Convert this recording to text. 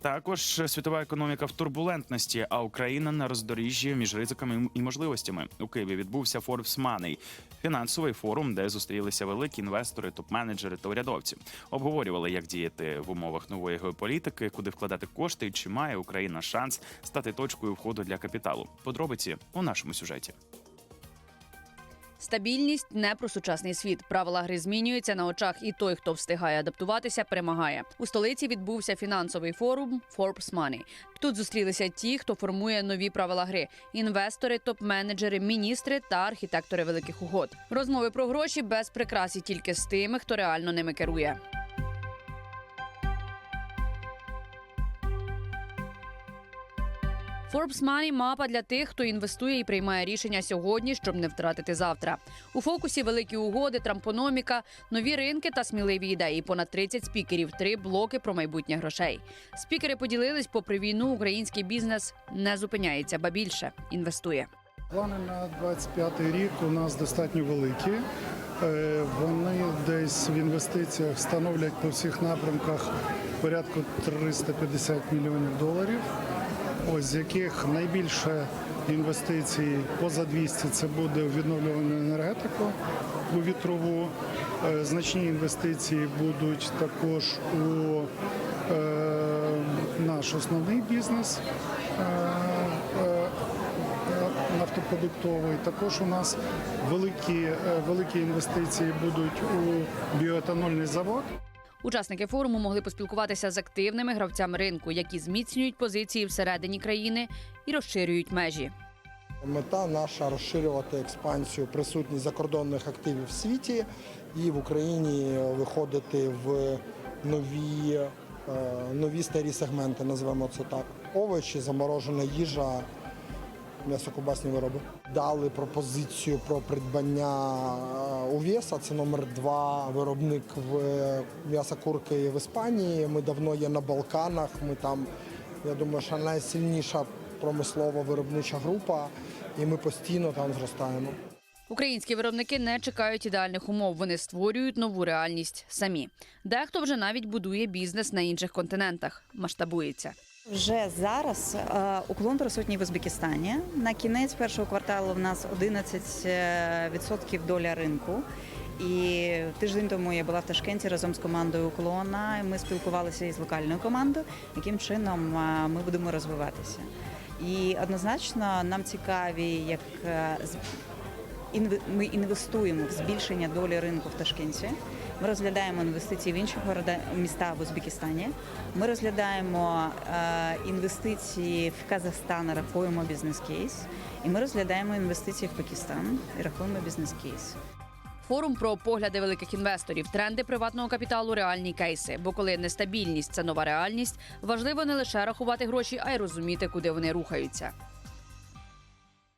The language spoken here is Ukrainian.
Також світова економіка в турбулентності, а Україна на роздоріжжі між ризиками і можливостями. У Києві відбувся Forbes Money – фінансовий форум, де зустрілися великі інвестори, топ-менеджери та урядовці. Обговорювали, як діяти в умовах нової геополітики, куди вкладати кошти, і чи має Україна шанс стати точкою входу для капіталу. Подробиці у нашому сюжеті. Стабільність не про сучасний світ. Правила гри змінюються на очах, і той, хто встигає адаптуватися, перемагає. У столиці відбувся фінансовий форум Forbes Money. Тут зустрілися ті, хто формує нові правила гри: інвестори, топ-менеджери, міністри та архітектори великих угод. Розмови про гроші без прикрас і тільки з тими, хто реально ними керує. Forbes Money – мапа для тих, хто інвестує і приймає рішення сьогодні, щоб не втратити завтра. У фокусі великі угоди, трампономіка, нові ринки та сміливі ідеї. Понад 30 спікерів, три блоки про майбутнє грошей. Спікери поділились, попри війну, український бізнес не зупиняється, ба більше інвестує. Плани на 25 рік у нас достатньо великі. Е, Вони десь в інвестиціях становлять по всіх напрямках порядку 350 мільйонів доларів. Ось з яких найбільше інвестицій поза 200 це буде в відновлювану енергетику у вітрову. Е, Значні інвестиції будуть також у е, наш основний бізнес. е, нафтопродуктовий. Також у нас великі, великі інвестиції будуть у біоетанольний завод. Учасники форуму могли поспілкуватися з активними гравцями ринку, які зміцнюють позиції всередині країни і розширюють межі. Мета наша розширювати експансію присутність закордонних активів в світі і в Україні виходити в нові, е, нові старі сегменти, називаємо це так. Овочі, заморожена їжа, м'ясокубасні вироби. Дали пропозицію про придбання е, Увеса. Це номер два виробник в м'яса курки в Іспанії. Ми давно є на Балканах. Ми там, я думаю, що найсильніша промислова виробнича група, і ми постійно там зростаємо. Українські виробники не чекають ідеальних умов. Вони створюють нову реальність самі. Дехто вже навіть будує бізнес на інших континентах, масштабується. Вже зараз е, уклон присутній в Узбекистані. На кінець першого кварталу в нас 11% доля ринку. І тиждень тому я була в Ташкенті разом з командою уклона. Ми спілкувалися із локальною командою, яким чином е, ми будемо розвиватися. І однозначно нам цікаві, як е, ми інвестуємо в збільшення долі ринку в Ташкенті. Ми розглядаємо інвестиції в інші города міста в Узбекистані. Ми розглядаємо е, інвестиції в Казахстан, рахуємо бізнес-кейс. І ми розглядаємо інвестиції в Пакистан і рахуємо бізнес-кейс. Форум про погляди великих інвесторів, тренди приватного капіталу, реальні кейси. Бо коли нестабільність це нова реальність, важливо не лише рахувати гроші, а й розуміти, куди вони рухаються.